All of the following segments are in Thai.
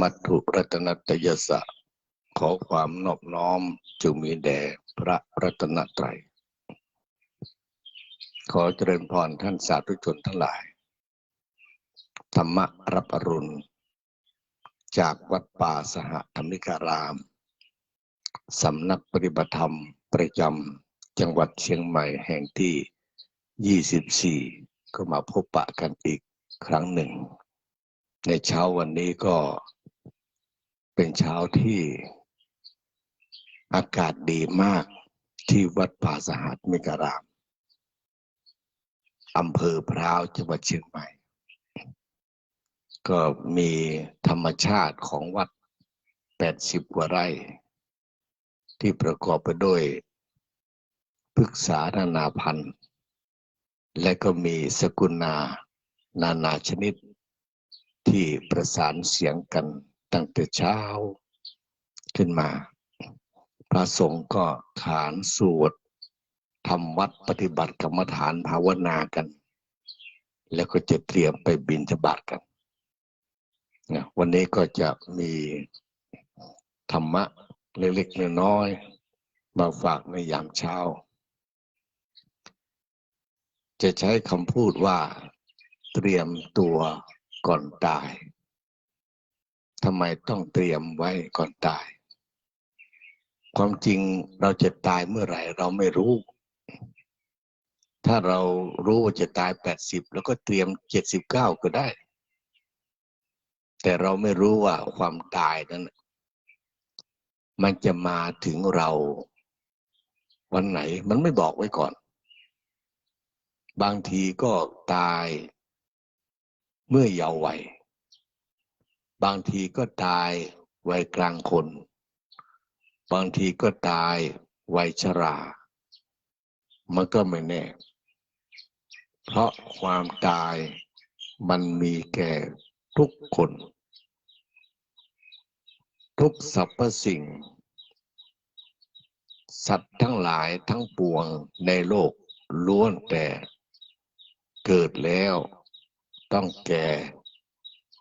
มัตถุรัตนตยสะ ขอความนอบน้อมจงมีแด่พระรัตนตรัย ขอเจริญพรท่านสาธุชนทั้งหลาย ธรรมรับอรุณ จากวัดป่าสหธรรมิการาม สำนักปฏิบัติธรรมประจำจังหวัดเชียงใหม่แห่งที่ 24 ก็มาพบปะกันอีกครั้งหนึ่ง ในเช้าวันนี้ก็ เป็นเช้าที่อากาศดีมากที่วัดป่าสหัสมิการามอำเภอพร้าวจังหวัดเชียงใหม่ ก็มีธรรมชาติของวัด80กว่าไร่ ที่ประกอบไปด้วยพฤกษานานาพันธุ์ และก็มีสกุลนา นานาชนิดที่ประสานเสียงกัน ตั้งแต่เช้าขึ้นมา พระสงฆ์ก็ขานสวดทำวัดปฏิบัติกรรมฐานภาวนากัน แล้วก็จะเตรียมไปบินทบาทกันนะวันนี้ก็จะมีธรรมะเล็กๆน้อยๆมาฝากในยามเช้า จะใช้คำพูดว่าเตรียมตัวก่อนตาย ทำไมต้องเตรียมไว้ก่อนตาย ความจริงเราจะตายเมื่อไหร่เราไม่รู้ ถ้าเรารู้ว่าจะตายแปดสิบแล้วก็เตรียมเจ็ดสิบเก้าก็ได้ แต่เราไม่รู้ว่าความตายนั้น มันจะมาถึงเรา วันไหนมันไม่บอกไว้ก่อน บางทีก็ตายเมื่อเยาว์วัย บางทีก็ตายวัยกลางคน บางทีก็ตายวัยชรา มันก็ไม่แน่ เพราะความตายมันมีแก่ทุกคน ทุกสรรพสิ่ง สัตว์ทั้งหลายทั้งปวงในโลกล้วนแต่เกิดแล้วต้องแก่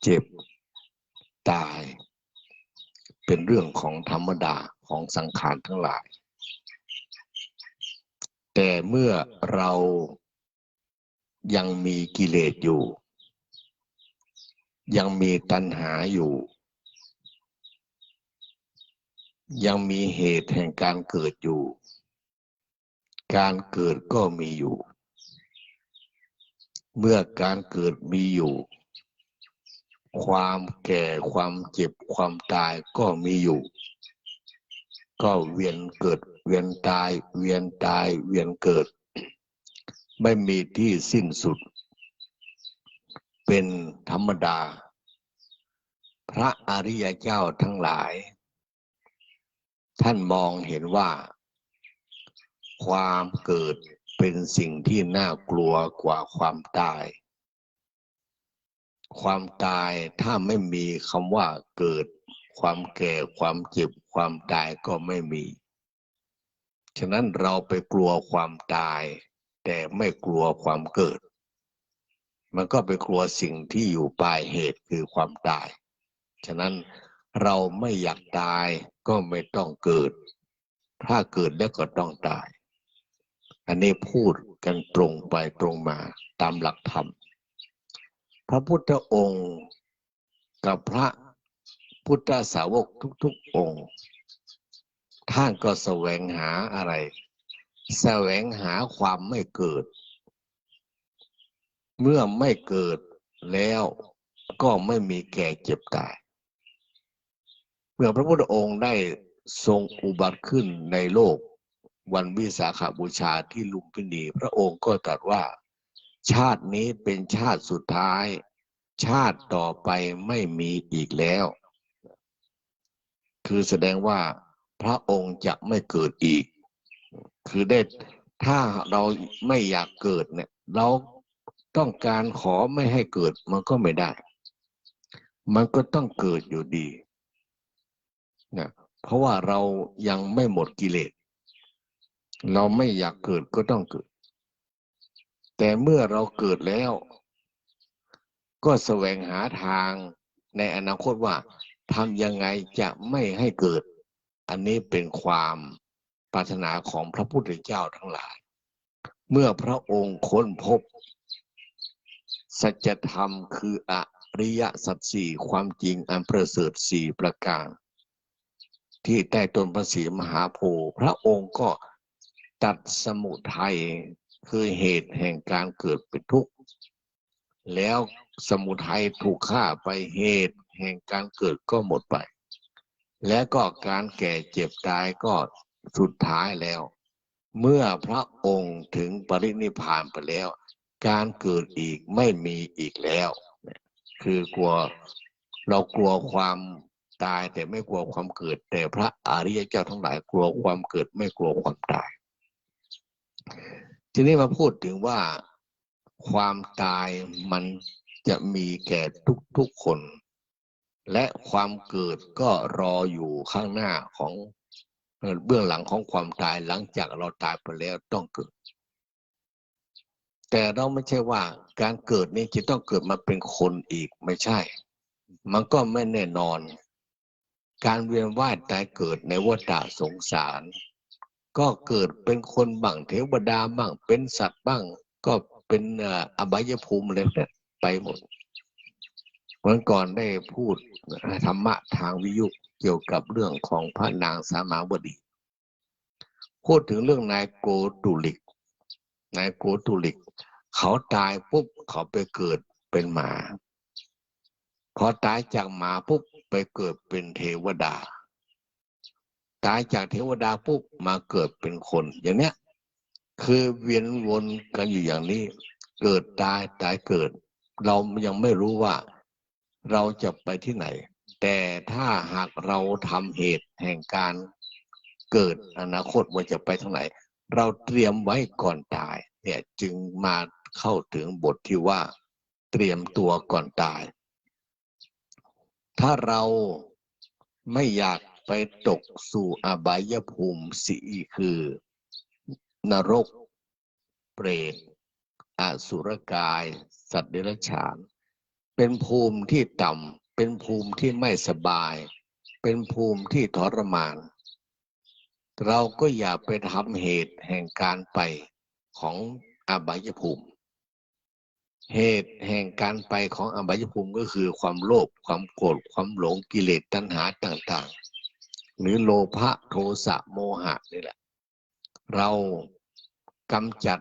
เจ็บ ตาย เป็นเรื่องของธรรมดาของสังขารทั้งหลาย แต่เมื่อเรายังมีกิเลสอยู่ ยังมีตัณหาอยู่ ยังมีเหตุแห่งการเกิดอยู่ การเกิดก็มีอยู่ เมื่อการเกิดมีอยู่ ความแก่ความเจ็บความตายก็มีอยู่ ก็เวียนเกิด เวียนตาย เวียนตาย เวียนเกิด ไม่มีที่สิ้นสุด เป็นธรรมดา พระอริยเจ้าทั้งหลาย ท่านมองเห็นว่า ความเกิดเป็นสิ่งที่น่ากลัวกว่าความตาย ความตายถ้าไม่มีคำว่าเกิด ความแก่ความเจ็บความตายก็ไม่มี ฉะนั้นเราไปกลัวความตาย แต่ไม่กลัวความเกิด มันก็ไปกลัวสิ่งที่อยู่ปลายเหตุคือความตาย ฉะนั้นเราไม่อยากตายก็ไม่ต้องเกิด ถ้าเกิดแล้วก็ต้องตาย อันนี้พูดกันตรงไปตรงมาตามหลักธรรม พระพุทธองค์กับพระพุทธสาวกทุกๆองค์ ท่านก็แสวงหาอะไร แสวงหาความไม่เกิด เมื่อไม่เกิดแล้วก็ไม่มีแก่เจ็บตาย เมื่อพระพุทธองค์ได้ทรงอุบัติขึ้นในโลกวันวิสาขาบูชาที่ลุมพินี พระองค์ก็ตรัสว่า ชาตินี้เป็นชาติสุดท้าย ชาติต่อไปไม่มีอีกแล้ว คือแสดงว่าพระองค์จะไม่เกิดอีก คือได้ถ้าเราไม่อยากเกิดเนี่ย เราต้องการขอไม่ให้เกิดมันก็ไม่ได้ มันก็ต้องเกิดอยู่ดีนะเพราะว่าเรายังไม่หมดกิเลส เราไม่อยากเกิดก็ต้องเกิด แต่เมื่อเราเกิดแล้ว ก็แสวงหาทางในอนาคตว่าทำยังไงจะไม่ให้เกิด อันนี้เป็นความปรารถนาของพระพุทธเจ้าทั้งหลาย เมื่อพระองค์ค้นพบ สัจธรรมคืออริยสัจสี่ความจริงอันประเสริฐสี่ประการ ที่ใต้ต้นพระศรีมหาโพธิ์พระองค์ก็ตัดสมุทัย คือเหตุแห่งการเกิดเป็นทุกข์ แล้วสมุทัยถูกฆ่าไปเหตุแห่งการเกิดก็หมดไป และก็การแก่เจ็บตายก็สุดท้ายแล้ว เมื่อพระองค์ถึงปรินิพานไปแล้ว การเกิดอีกไม่มีอีกแล้ว คือกลัวเรากลัวความตายแต่ไม่กลัวความเกิด แต่พระอริยเจ้าทั้งหลายกลัวความเกิดไม่กลัวความตาย ทีนี้มาพูดถึงว่าความตายมันจะมีแก่ทุกๆคน และความเกิดก็รออยู่ข้างหน้าของเบื้องหลังของความตายหลังจากเราตายไปแล้วต้องเกิด แต่เราไม่ใช่ว่าการเกิดนี้จะต้องเกิดมาเป็นคนอีกไม่ใช่ มันก็ไม่แน่นอน การเวียนว่ายตายเกิดในวัฏสงสาร ก็เกิดเป็นคนบ้างเทวดาบ้างเป็นสัตว์บ้าง ก็เป็นอบายภูมิเลยเนี่ยไปหมดวันก่อนได้พูดธรรมะทางวิยุเกี่ยวกับเรื่องของพระนางสามาบดี พูดถึงเรื่องนายโกตุลิก นายโกตุลิก เขาตายปุ๊บเขาไปเกิดเป็นหมา พอตายจากหมาปุ๊บไปเกิดเป็นเทวดา ตายจากเทวดาปุ๊บมาเกิดเป็นคน อย่างเนี้ยคือเวียนวนกันอยู่อย่างนี้ เกิดตายตายเกิด เรายังไม่รู้ว่า เราจะไปที่ไหน แต่ถ้าหากเราทำเหตุแห่งการเกิดอนาคตว่าจะไปทางไหน เราเตรียมไว้ก่อนตาย เนี่ยจึงมาเข้าถึงบทที่ว่า เตรียมตัวก่อนตาย ถ้าเราไม่อยาก ไปตกสู่อบายภูมิสีคือ นรก เปรตอสุรกาย สัตว์เดรัจฉาน เป็นภูมิที่ต่ำเป็นภูมิที่ไม่สบาย เป็นภูมิที่ทรมาน เราก็อย่าไปทำเหตุแห่งการไปของอบายภูมิ เหตุแห่งการไปของอบายภูมิก็คือความโลภความโกรธความหลงกิเลสตัณหาต่าง ๆ หรือโลภะโทสะโมหะนี่แหละ เรากำจัด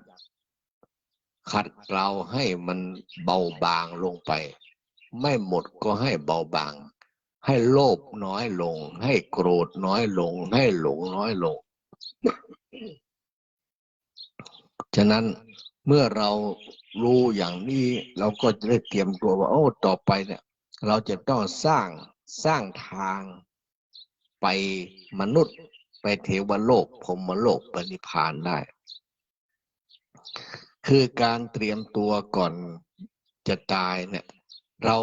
ขัดเราให้มันเบาบางลงไป ไม่หมดก็ให้เบาบาง ให้โลภน้อยลง ให้โกรธน้อยลง ให้หลงน้อยลง ฉะนั้นเมื่อเรารู้อย่างนี้เราก็จะได้เตรียมตัวว่าโอ้ต่อไปเนี่ย เราจะต้องสร้างสร้างทาง ไปมนุษย์ ไปเทวโลกพรมโลกปณิพานได้ คือการเตรียมตัวก่อนจะตายเนี่ย เรา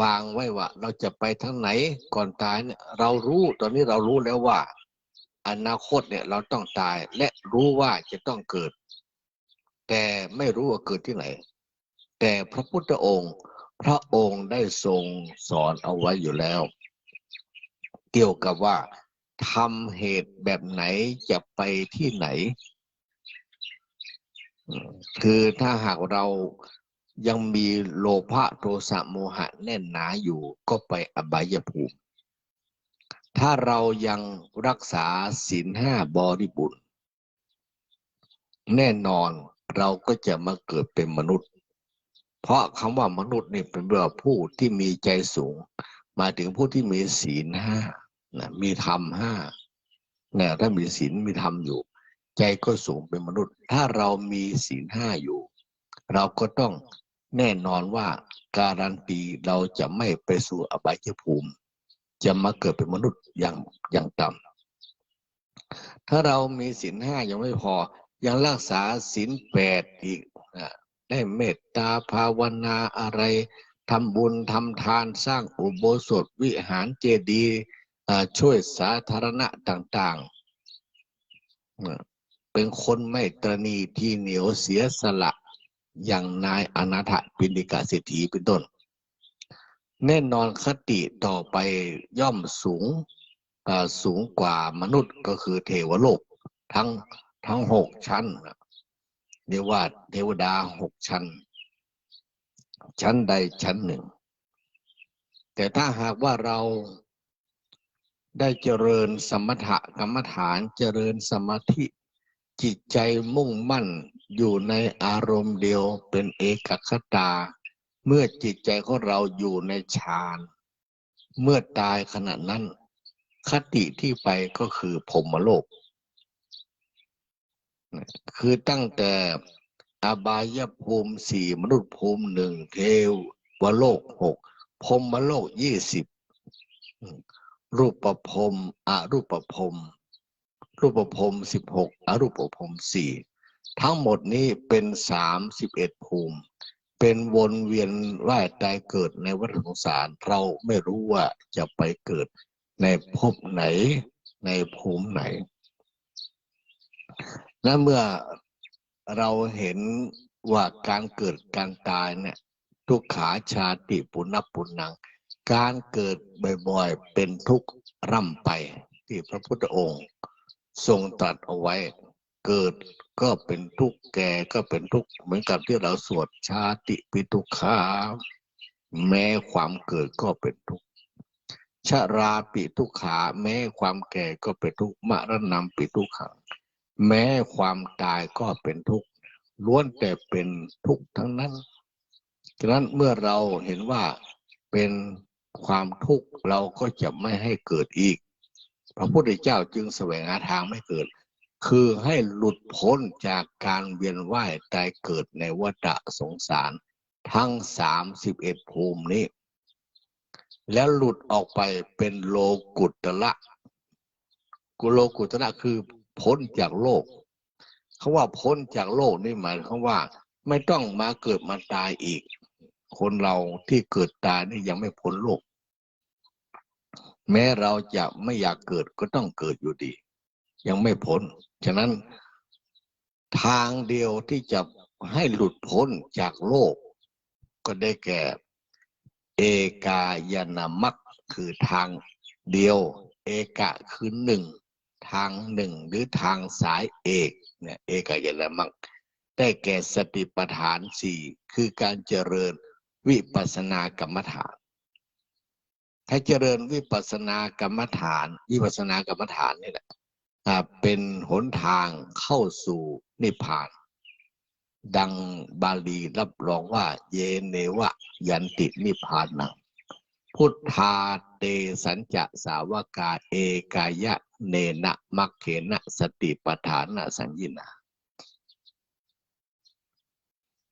วางไว้ว่า เราจะไปทางไหนก่อนตายเนี่ย เรารู้ตอนนี้เรารู้แล้วว่า อนาคตเนี่ยเราต้องตายและรู้ว่าจะต้องเกิด แต่ไม่รู้ว่าเกิดที่ไหน แต่พระพุทธองค์ พระองค์ได้ทรงสอนเอาไว้อยู่แล้ว เกี่ยวกับว่าทำเหตุแบบไหนจะไปที่ไหน คือถ้าหากเรายังมีโลภะโทสะโมหะแน่นหนาอยู่ก็ไปอบายภูมิ ถ้าเรายังรักษาศีลห้าบริบุญแน่นอนเราก็จะมาเกิดเป็นมนุษย์ เพราะคำว่ามนุษย์นี่เป็นแบบผู้ที่มีใจสูง มาถึงผู้ที่มีศีลห้านะมีธรรมห้าเนี่ยถ้ามีศีลมีธรรมอยู่ ใจก็สูงเป็นมนุษย์ ถ้าเรามีศีลห้าอยู่ เราก็ต้องแน่นอนว่าการันตีเราจะไม่ไปสู่อบายภูมิ จะมาเกิดเป็นมนุษย์อย่างอย่างต่ำถ้าเรามีศีลห้ายังไม่พอ ยังรักษาศีลแปดอีกได้เมตตาภาวนาอะไร ทำบุญทำทานสร้างอุโบสถวิหารเจดีย์ช่วยสาธารณะต่างๆ เป็นคนไม่ตรณีที่เหนียวเสียสละอย่างนายอนาถปิณิกาเศรษฐีเป็นต้น แน่นอนคติต่อไปย่อมสูงสูงกว่ามนุษย์ก็คือเทวโลกทั้งทั้งหกชั้นเรียกว่าเทวดาหกชั้น ชั้นใดชั้นหนึ่ง แต่ถ้าหากว่าเราได้เจริญสมถกรรมฐานเจริญสมาธิจิตใจมุ่งมั่นอยู่ในอารมณ์เดียวเป็นเอกคตา เมื่อจิตใจของเราอยู่ในฌานเมื่อตายขณะนั้น คติที่ไปก็คือพรหมโลก คือตั้งแต่ อบายภูมิสี่มนุษย์ภูมิหนึ่งเทวโลกหกพรมโลกยี่สิบรูปประพรมอรูปประพรมรูปประพรมสิบหกอรูปประพรมสี่ทั้งหมดนี้เป็นสามสิบเอ็ดภูมิ เป็นวนเวียนว่ายตายเกิดในวัฏสงสารเราไม่รู้ว่าจะไปเกิดในภพไหนในภูมิไหนและเมื่อ เราเห็นว่าการเกิดการตายเนี่ย ทุกขาชาติปุณปุณนัง การเกิดบ่อยๆ เป็นทุกข์ร่ำไปที่พระพุทธองค์ ทรงตรัสเอาไว้ เกิดก็เป็นทุกข์แก่ก็เป็นทุกข์เหมือนกับที่เราสวดชาติปิทุกขาแม้ความเกิดก็เป็นทุกข์ชราปิทุกขา แม้ความแก่ก็เป็นทุกข์มรณะปิทุกขัง แม้ความตายก็เป็นทุกข์ล้วนแต่เป็นทุกข์ทั้งนั้นฉะนั้นเมื่อเราเห็นว่าเป็นความทุกข์เราก็จะไม่ให้เกิดอีก พระพุทธเจ้าจึงแสวงหาทางไม่เกิด คือให้หลุดพ้นจากการเวียนว่ายตายเกิดในวัฏสงสาร ทั้งสามสิบเอ็ดภูมินี้ แล้วหลุดออกไปเป็นโลกุตละกุโลกุตละคือ พ้นจากโลกเขาว่าพ้นจากโลกนี่หมายความว่า ไม่ต้องมาเกิดมาตายอีก คนเราที่เกิดตายนี่ยังไม่พ้นโลก แม้เราจะไม่อยากเกิดก็ต้องเกิดอยู่ดี ยังไม่พ้นฉะนั้นทางเดียวที่จะให้หลุดพ้นจากโลก ก็ได้แก่ เอกายนามัคคือทางเดียว เอกะคือหนึ่ง ทางหนึ่งหรือทางสายเอกเนี่ยเอกายนามัคได้แก่สติปัฏฐานสี่คือการเจริญวิปัสสนากรรมฐาน ถ้าเจริญวิปัสสนากรรมฐาน วิปัสสนากรรมฐานนี่แหละเป็นหนทางเข้าสู่นิพพาน ดังบาลีรับรองว่า เยเนวะยันตินิพพานัง พุทธาเตสัญจะสาวกาเอกายะเนนะมัคเขนะสติปทานะสัญญินา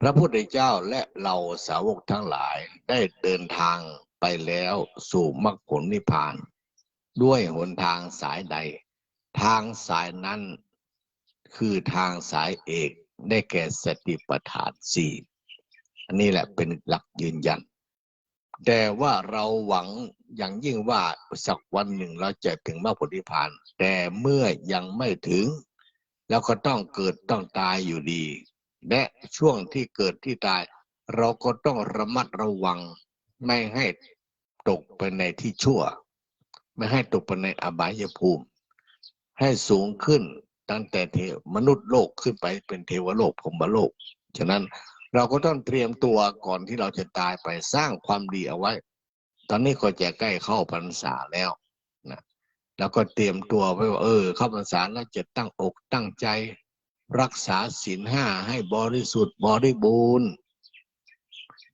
พระพุทธเจ้าและเราสาวกทั้งหลายได้เดินทางไปแล้วสู่มรรคผลนิพพาน ด้วยหนทางสายใด ทางสายนั้น คือทางสายเอกได้แก่สติปัฏฐานสี่อันนี้แหละเป็นหลักยืนยัน แต่ว่าเราหวังอย่างยิ่งว่าสักวันหนึ่งเราจะถึงมรรคผลนิพพาน แต่เมื่อยังไม่ถึง แล้วก็ต้องเกิดต้องตายอยู่ดี และช่วงที่เกิดที่ตาย เราก็ต้องระมัดระวัง ไม่ให้ตกไปในที่ชั่ว ไม่ให้ตกไปในอบายภูมิ ให้สูงขึ้นตั้งแต่เทวมนุษย์โลกขึ้นไปเป็นเทวโลกพรมโลก ฉะนั้น เราก็ต้องเตรียมตัวก่อนที่เราจะตายไปสร้างความดีเอาไว้ ตอนนี้ก็จะใกล้เข้าพรรษาแล้วนะแล้วก็เตรียมตัวไว้ว่าเออ เข้าพรรษาแล้วจะตั้งอกตั้งใจ รักษาศีลห้าให้บริสุทธิ์บริบูรณ์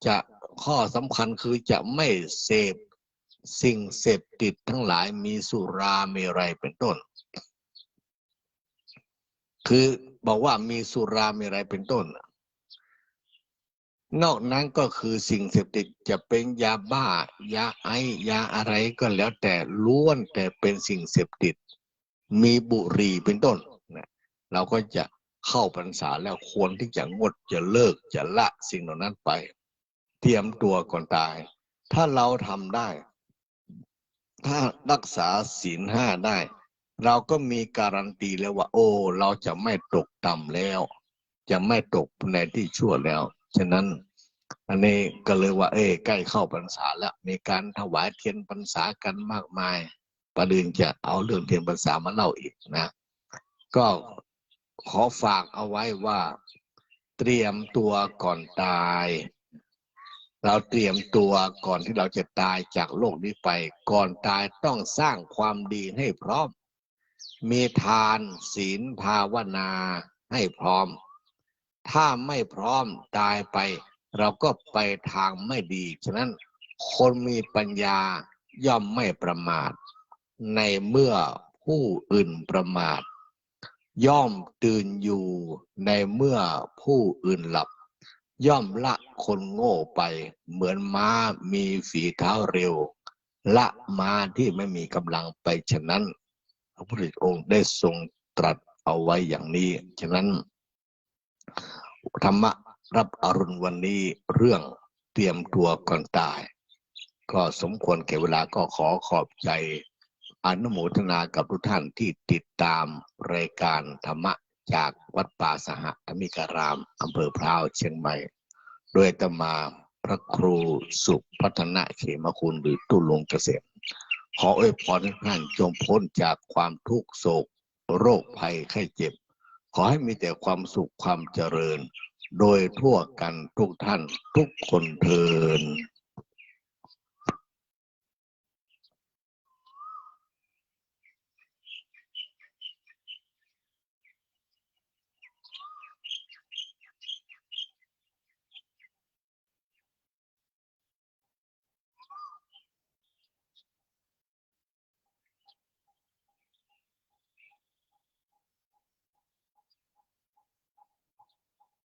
จะข้อสำคัญคือจะไม่เสพสิ่งเสพติดทั้งหลายมีสุราเมรัยเป็นต้น คือบอกว่ามีสุราเมรัยเป็นต้น นอกนั้นก็คือสิ่งเสพติดจะเป็นยาบ้า ยาไอยาอะไรก็แล้วแต่ล้วนแต่เป็นสิ่งเสพติด มีบุหรี่เป็นต้นนะเราก็จะเข้าพรรษาแล้วควรที่จะงดจะเลิกจะละสิ่งเหล่านั้นไป เตรียมตัวก่อนตาย ถ้าเราทำได้ ถ้ารักษาศีลห้าได้ เราก็มีการันตีแล้วว่า โอ้ เราจะไม่ตกต่ำแล้ว จะไม่ตกในที่ชั่วแล้ว ฉะนั้นอันนี้ก็เลยว่า เอ้ใกล้เข้าพรรษาแล้ว มีการถวายเทียนพรรษากันมากมาย ประเด็นจะเอาเรื่องเทียนพรรษามาเล่าอีกนะ ก็ขอฝากเอาไว้ว่า เตรียมตัวก่อนตาย เราเตรียมตัวก่อนที่เราจะตายจากโลกนี้ไป ก่อนตายต้องสร้างความดีให้พร้อม มีทานศีลภาวนาให้พร้อม ถ้าไม่พร้อมตายไป เราก็ไปทางไม่ดี ฉะนั้นคนมีปัญญาย่อมไม่ประมาท ในเมื่อผู้อื่นประมาท ย่อมตื่นอยู่ในเมื่อผู้อื่นหลับ ย่อมละคนโง่ไป เหมือนม้ามีฝีเท้าเร็ว ละม้าที่ไม่มีกำลังไปฉะนั้น พระพุทธองค์ได้ทรงตรัสเอาไว้อย่างนี้ ฉะนั้น ธรรมะรับอรุณวันนี้เรื่องเตรียมตัวก่อนตาย ก็สมควรแก่เวลาก็ขอขอบใจอนุโมทนากับทุกท่านที่ติดตามรายการธรรมะจากวัดป่าสหธรรมิการามอำเภอพร้าวเชียงใหม่ โดยอาตมาพระครูสุพัฒนาเขมคุณหรือตุลงเกษมขออวยพรให้ท่านจงพ้นจากความทุกข์โศก โรคภัยไข้เจ็บ ขอให้มีแต่ความสุขความเจริญ โดยทั่วกันทุกท่านทุกคนเทิน